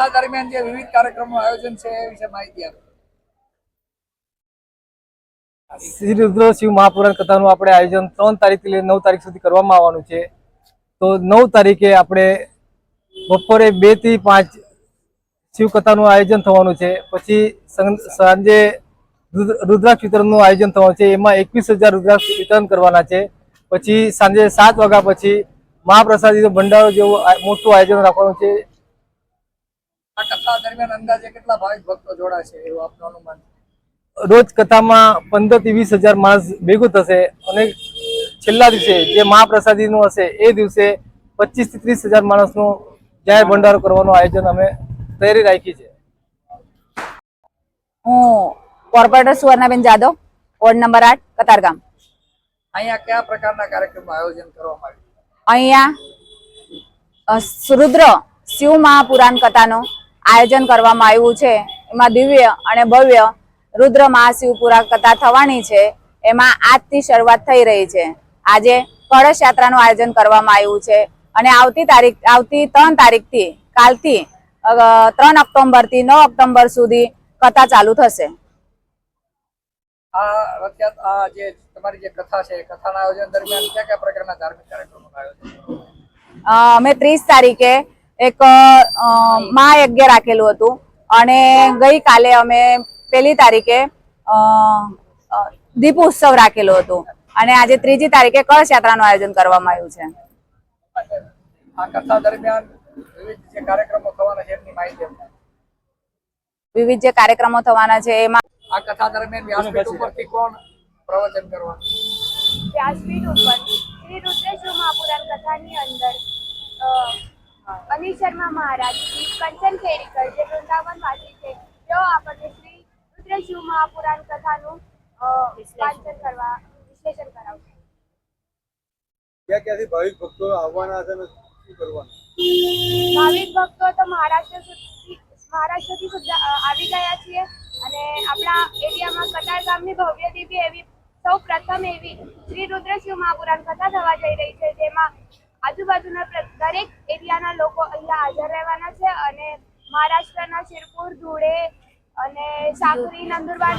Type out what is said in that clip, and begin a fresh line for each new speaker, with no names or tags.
કથા દરમિયાન જે વિવિધ કાર્યક્રમનું આયોજન છે એ વિશે માહિતી આપો.
શ્રી રુદ્ર શિવ મહાપુરાણ કથાનું આપણે આયોજન ત્રણ તારીખથી લઈને નવ તારીખ સુધી કરવામાં આવવાનું છે. તો નવ તારીખે આપણે બપોરે બેથી પાંચ શિવ કથાનું આયોજન થવાનું છે. પછી સાંજે રુદ્રાક્ષ વિતરણનું આયોજન થવાનું છે. એમાં એકવીસ હજાર રુદ્રાક્ષ વિતરણ કરવાના છે. પછી સાંજે સાત વાગ્યા પછી મહાપ્રસાદી ભંડારો જેવું મોટું આયોજન રાખવાનું છે.
આ દરમિયાન અંદાજે કેટલા ભાવિક ભક્તો જોડાશે એવું આપનું અનુમાન
રોજ કથામાં પંદરથી વીસ હજાર માણસ ભેગું થશે અને છેલ્લા દિવસે જે મહાપ્રસાદીનું હશે એ દિવસે પચીસથી ત્રીસ હજાર માણસનું જાહેર ભંડારો કરવાનું આયોજન અમે તૈયારી રાખી છે.
હું corporator Suvarnaben Jadav ward number આઠ કતારગામ.
અહીંયા કયા પ્રકારના કાર્યક્રમનું આયોજન કરવામાં આવ્યું?
અહીંયા અ, રુદ્ર શિવ મહાપુરાણ કથાનું આયોજન કરવામાં આવ્યું છે. એમાં દિવ્ય અને ભવ્ય રુદ્ર મહાશિવ પુરાણ કથા થવાની છે. એમાં આજથી શરૂઆત થઈ રહી છે. આજે કળશ યાત્રાનું આયોજન કરવામાં આવ્યું છે. અને આવતી તારીખ આવતી ત્રણ તારીખથી કાલથી ત્રણ ઓક્ટોબરથી નવ ઓક્ટોબર સુધી કથા ચાલુ થશે.
આ રથયાત્રા જે તમારી જે કથા છે કથાના આયોજન દરમિયાન કયા કયા પ્રકારના ધાર્મિક કાર્યક્રમોનું આયોજન કરવામાં આવ્યું?
અ, અમે ત્રીસ તારીખે એક અ, મહાયજ્ઞ રાખેલું હતું. અને ગઈકાલે અમે પહેલી તારીખે દીપ ઉત્સવ રાખેલો હતો. અને આજે ત્રીજી તારીખે કળશ યાત્રાનું આયોજન કરવામાં આવ્યું છે.
આ કથા દરમિયાન વિવિધ જે કાર્યક્રમો થવાના છે એમની માહિતી આપો.
વિવિધ જે કાર્યક્રમો થવાના છે એમાં
આ કથા દરમિયાન વ્યાસપીઠ ઉપરથી કોણ પ્રવચન કરવાનું?
વ્યાસપીઠ ઉપર શ્રી રુદ્રેશ્વર મહાપુરાણ કથાની અંદર અનિલ શર્મા મહારાજ શ્રી કંચન કેરીકર જે વૃંદાવન વાસી છે તેઓ આપણને શ્રી રુદ્રેશ્વર મહાપુરાણ કથાનું વાંચન કરવા વિશ્લેષણ કરાવશે.
ક્યાં ક્યાંથી ભાવિક ભક્તો આવવાના છે અને શું કરવાનું?
ભાવિક ભક્તો તો મહારાષ્ટ્ર સુધી મહારાષ્ટ્રથી સુદ્ધા આવી ગયા છીએ અને આપણા એરિયામાં કતાર ગામની ભવ્ય દેવી એવી સૌ પ્રથમ એવી શ્રી રુદ્ર શિવ મહાપુરાણ કથા થવા જઈ રહી છે જેમાં આજુબાજુના દરેક એરિયાના લોકો અહીંયા હાજર રહેવાના છે અને મહારાષ્ટ્રના શિરપુર, ધુળે અને સાકરી, નંદુરબાર